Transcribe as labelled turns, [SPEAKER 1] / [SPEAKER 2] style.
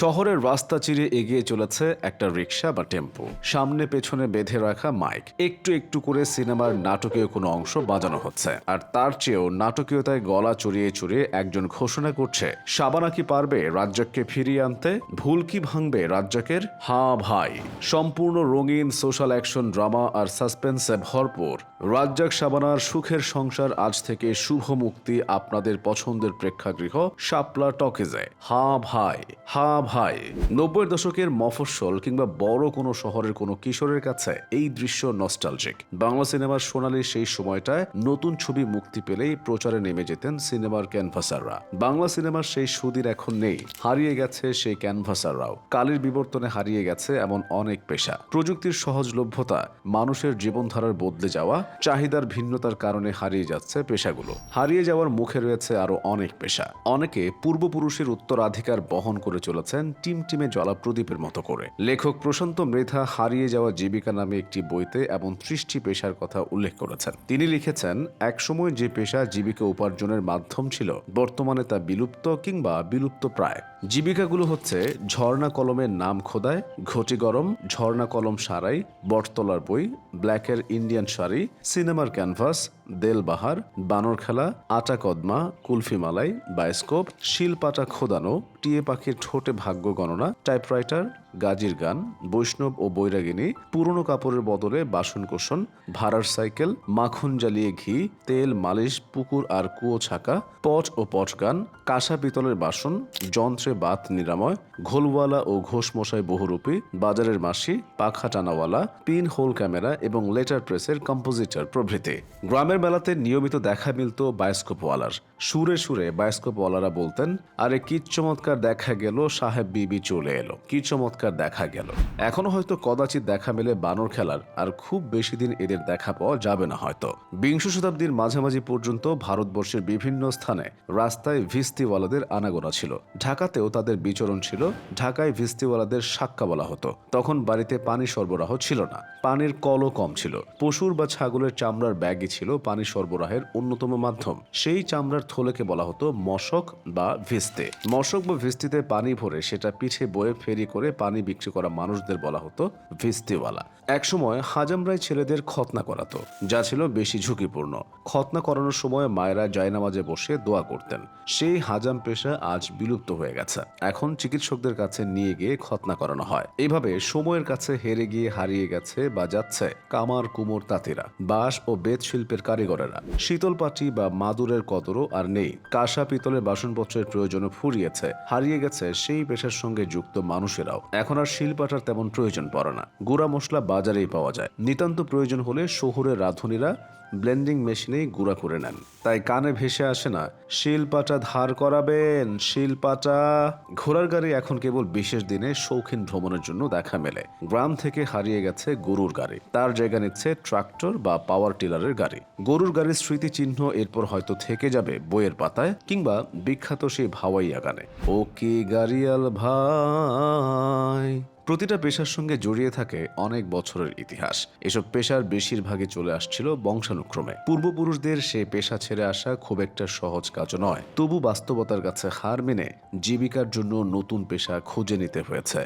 [SPEAKER 1] শহরের রাস্তা চিরে এগিয়ে চলেছে একটা রিক্সা বা টেম্পো। সামনে পেছনে বেঁধে রাখা মাইক। একটু একটু করে সিনেমার নাটকীয় কোনো অংশ বাজানো হচ্ছে। আর তার চেয়েও নাটকীয়তায় গলা চড়িয়ে চড়িয়ে একজন ঘোষণা করছে, সাবানা কি পারবে রাজ্জাককে ফিরিয়ে আনতে? ভুল কি ভাঙবে রাজ্জাকের? হা ভাই। সম্পূর্ণ রঙিন সোশ্যাল অ্যাকশন ড্রামা আর সাসপেন্সে ভরপুর। রাজ্জাক সাবানার সুখের সংসার আজ থেকে শুভ মুক্তি আপনাদের পছন্দের প্রেক্ষাগৃহ শাপলা টকেজে। হা ভাই। হ্যাঁ ভাই, নব্বই দশকের মফস্বল কিংবা বড় কোনো শহরের কোনো কিশোরের কাছে এই দৃশ্য নস্টালজিক বাংলা সিনেমার সোনালি সেই সময়টায় নতুন ছবি মুক্তি পেলেই প্রচারে নেমে যেতেন সিনেমার ক্যানভাসাররা। বাংলা সিনেমার সেই সুদিন এখন নেই, হারিয়ে গেছে সেই ক্যানভাসাররাও। কালের বিবর্তনে হারিয়ে গেছে এমন অনেক পেশা। প্রযুক্তির সহজলভ্যতা, মানুষের জীবনধারার বদলে যাওয়া, চাহিদার ভিন্নতার কারণে হারিয়ে যাচ্ছে পেশাগুলো। হারিয়ে যাওয়ার মুখে রয়েছে আরও অনেক পেশা। অনেকে পূর্বপুরুষের উত্তরাধিকার বহন করে চলেছেন। টিম টিমে জ্বলা প্রদীপের মতো করে। লেখক প্রশান্ত মৃধা হারিয়ে যাওয়া জীবিকা নামে একটি বইতে এবং সৃষ্টি পেশার কথা উল্লেখ করেছেন। তিনি লিখেছেন, একসময় যে পেশা জীবিকা উপার্জনের মাধ্যম ছিল, বর্তমানে তা বিলুপ্ত কিংবা বিলুপ্ত প্রায় জীবিকাগুলো হচ্ছে ঝর্ণা কলমের নাম খোদায়, ঘটি গরম, ঝর্ণা কলম সারাই, বটতলার বই, ব্ল্যাকের ইন্ডিয়ান শাড়ি, সিনেমার ক্যানভাস, দেলবাহার, বানর খেলা, আটা কদমা কুলফিমালাই বায়োস্কোপ, শিলপাটা খোদানো, টিয়ে পাখির ঠোঁটে ভাগ্য গণনা, টাইপরাইটার গাজির গান, বৈষ্ণব ও বৈরাগিনী, পুরনো কাপড়ের বদলে বাসন কোষণ, ভাড়ার সাইকেল, মাখন জ্বালিয়ে ঘি, তেল, মালিশ, পুকুর আর কুয়ো ছাকা, পট ও পট গান, কাঁসা পিতলের বাসন, যন্ত্রে বাত নিরাময়, ঘোলওয়ালা ও ঘোষ ঘোষমশাই বহুরূপী, বাজারের মাসি, পাখা টানাওয়ালা, পিন হোল ক্যামেরা এবং লেটার প্রেসের কম্পোজিটর প্রভৃতি। গ্রামের বেলাতে নিয়মিত দেখা মিলত বায়োস্কোপওয়ালার। সুরে সুরে বায়োস্কোপওয়ালারা বলতেন, আরে কি চমৎকার দেখা গেল, সাহেব বিবি চলে এলো। কি চমৎকার দেখা গেল। এখনও হয়তো কদাচিৎ দেখা মেলে বানর খেলার, আর খুব বেশি দিন এদের দেখা পাওয়া যাবে না হয়তো। বিংশ শতাব্দীর মাঝামাঝি পর্যন্ত ভারতবর্ষের বিভিন্ন স্থানে রাস্তায় ভিস্তিওয়ালাদের আনাগোনা ছিল। ঢাকাতেও তাদের বিচরণ ছিল, ঢাকায় ভিস্তিওয়ালাদের সাক্কা বলা হতো। তখন বাড়িতে পানি সরবরাহ ছিল না, পানির কলও কম ছিল। পশুর বা ছাগলের চামড়ার ব্যাগই ছিল পানি সরবরাহের অন্যতম মাধ্যম। সেই চামড়ার থলেকে বলা হতো মশক বা ভিস্তে। মশক বা ভিস্তিতে পানি ভরে সেটা পিঠে বয়ে ফেরি করে পানি বিক্রি করা মানুষদের বলা হতো ভিস্তিওয়ালা। একসময় হাজামরাই ছেলেদের খতনা করাতো, যা ছিল বেশি ঝুঁকিপূর্ণ। খতনা করানোর সময় মায়েরা জায়নামাজে বসে দোয়া করতেন। সেই হাজাম পেশা আজ বিলুপ্ত হয়ে গেছে। এখন চিকিৎসকদের কাছে নিয়ে গিয়ে খতনা করানো হয়। এইভাবে সময়ের কাছে হেরে গিয়ে হারিয়ে গেছে বা যাচ্ছে কামার কুমোর তাঁতিরা, বাঁশ ও বেত শিল্পের কারিগরেরা। শীতল পাটি বা মাদুরের কদরও আর নেই। কাঁসা, পিতলের বাসনপত্রের প্রয়োজনও ফুরিয়েছে। হারিয়ে গেছে সেই পেশার সঙ্গে যুক্ত মানুষেরাও। এখন আর শিল্পাটার তেমন প্রয়োজন পড়ে না। গুঁড়া মশলা বাজারেই পাওয়া যায়। নিতান্ত প্রয়োজন হলে শহুরের রাঁধুনিরা ব্লেন্ডিং মেশিনেই গুঁড়া করে নেন। তাই কানে ভেসে আসে না শিলপাটা ধার করাবেন শিলপাটা ঘোড়ার গাড়ি এখন কেবল বিশেষ দিনে শৌখিন ভ্রমণের জন্য দেখা মেলে। গ্রাম থেকে হারিয়ে গেছে গরুর গাড়ি। তার জায়গা নিচ্ছে ট্রাক্টর বা পাওয়ার টিলারের গাড়ি। গরুর গাড়ির স্মৃতিচিহ্ন এরপর হয়তো থেকে যাবে বইয়ের পাতায় কিংবা বিখ্যাত সেই ভাওয়াইয়া গানে। ও কি গাড়িয়াল ভাই প্রতিটা পেশার সঙ্গে জড়িয়ে থাকে অনেক বছরের ইতিহাস। এসব পেশার বেশিরভাগই চলে আসছিল বংশানুক্রমে। পূর্বপুরুষদের সে পেশা ছেড়ে আসা খুব একটা সহজ কাজও নয়। তবু বাস্তবতার কাছে হার মেনে জীবিকার জন্য নতুন পেশা খুঁজে নিতে হয়েছে।